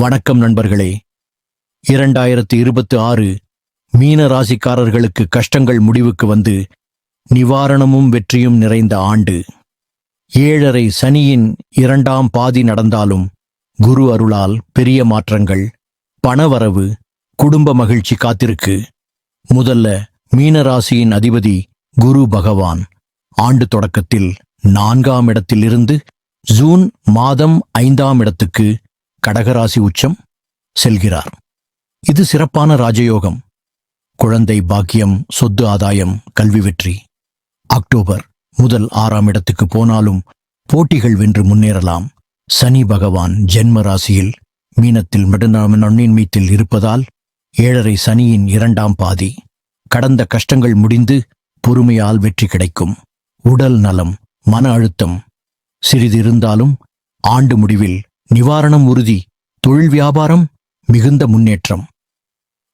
வணக்கம் நண்பர்களே. இரண்டாயிரத்து இருபத்தி ஆறு மீன ராசிக்காரர்களுக்கு கஷ்டங்கள் முடிவுக்கு வந்து நிவாரணமும் வெற்றியும் நிறைந்த ஆண்டு. ஏழரை சனியின் இரண்டாம் பாதி நடந்தாலும் குரு அருளால் பெரிய மாற்றங்கள் பணவரவு குடும்ப மகிழ்ச்சி காத்திருக்கு. முதல்ல மீனராசியின் அதிபதி குரு பகவான். ஆண்டு தொடக்கத்தில் நான்காம் இடத்தில் இருந்து ஜூன் மாதம் ஐந்தாம் இடத்துக்கு கடகராசி உச்சம் செல்கிறார். இது சிறப்பான ராஜயோகம். குழந்தை பாக்கியம் சொத்து ஆதாயம் கல்வி வெற்றி. அக்டோபர் முதல் ஆறாம் இடத்துக்கு போனாலும் போட்டிகள் வென்று முன்னேறலாம். சனி பகவான் ஜென்ம ராசியில் மீனத்தில் நடுநாமின் மீத்தில் இருப்பதால் ஏழரை சனியின் இரண்டாம் பாதி. கடந்த கஷ்டங்கள் முடிந்து பொறுமையால் வெற்றி கிடைக்கும். உடல் நலம் மன அழுத்தம் சிறிது இருந்தாலும் ஆண்டு முடிவில் நிவாரணம் உறுதி தொழில் வியாபாரம் மிகுந்த முன்னேற்றம்.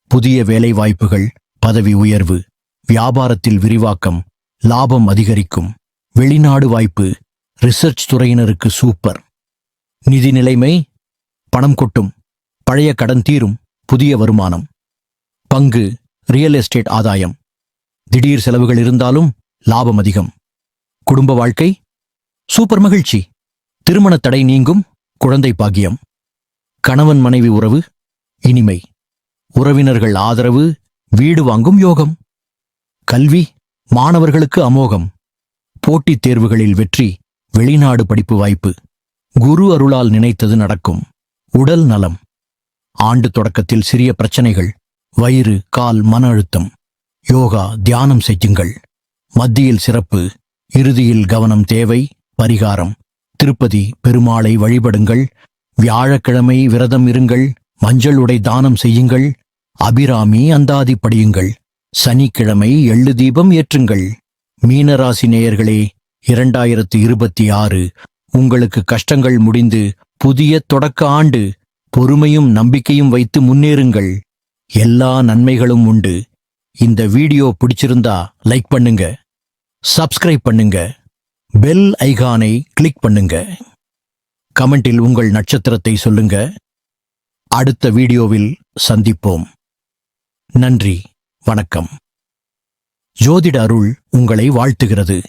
புதிய வேலை வாய்ப்புகள் பதவி உயர்வு வியாபாரத்தில் விரிவாக்கம் லாபம் அதிகரிக்கும். வெளிநாடு வாய்ப்பு ரிசர்ச் துறையினருக்கு சூப்பர் நிதி நிலைமை பணம் கொட்டும் பழைய கடன் தீரும் புதிய வருமானம். பங்கு ரியல் எஸ்டேட் ஆதாயம். திடீர் செலவுகள் இருந்தாலும் லாபம் அதிகம். குடும்ப வாழ்க்கை சூப்பர் மகிழ்ச்சி. திருமண தடை நீங்கும் குழந்தை பாக்கியம் கணவன் மனைவி உறவு இனிமை. உறவினர்கள் ஆதரவு வீடு வாங்கும் யோகம். கல்வி மாணவர்களுக்கு அமோகம். போட்டித் தேர்வுகளில் வெற்றி வெளிநாடு படிப்பு வாய்ப்பு. குரு அருளால் நினைத்தது நடக்கும். உடல் நலம். ஆண்டு தொடக்கத்தில் சிறிய பிரச்சனைகள் வயிறு கால் மன அழுத்தம். யோகா தியானம் செய்யுங்கள். மத்தியில் சிறப்பு இறுதியில் கவனம் தேவை பரிகாரம். திருப்பதி பெருமாளை வழிபடுங்கள். வியாழக்கிழமை விரதம் இருங்கள். மஞ்சள் உடை தானம் செய்யுங்கள். அபிராமி அந்தாதி படியுங்கள். சனிக்கிழமை எள்ளு தீபம் ஏற்றுங்கள். மீனராசி நேயர்களே இரண்டாயிரத்து இருபத்தி ஆறு. உங்களுக்கு கஷ்டங்கள் முடிந்து புதிய தொடக்க ஆண்டு. பொறுமையும் நம்பிக்கையும் வைத்து முன்னேறுங்கள். எல்லா நன்மைகளும் உண்டு. இந்த வீடியோ பிடிச்சிருந்தா லைக் பண்ணுங்க. சப்ஸ்கிரைப் பண்ணுங்க. பெல் ஐகானை கிளிக் பண்ணுங்க. கமெண்டில் உங்கள் நட்சத்திரத்தை சொல்லுங்க. அடுத்த வீடியோவில் சந்திப்போம். நன்றி வணக்கம். ஜோதிட அருள் உங்களை வாழ்த்துகிறது.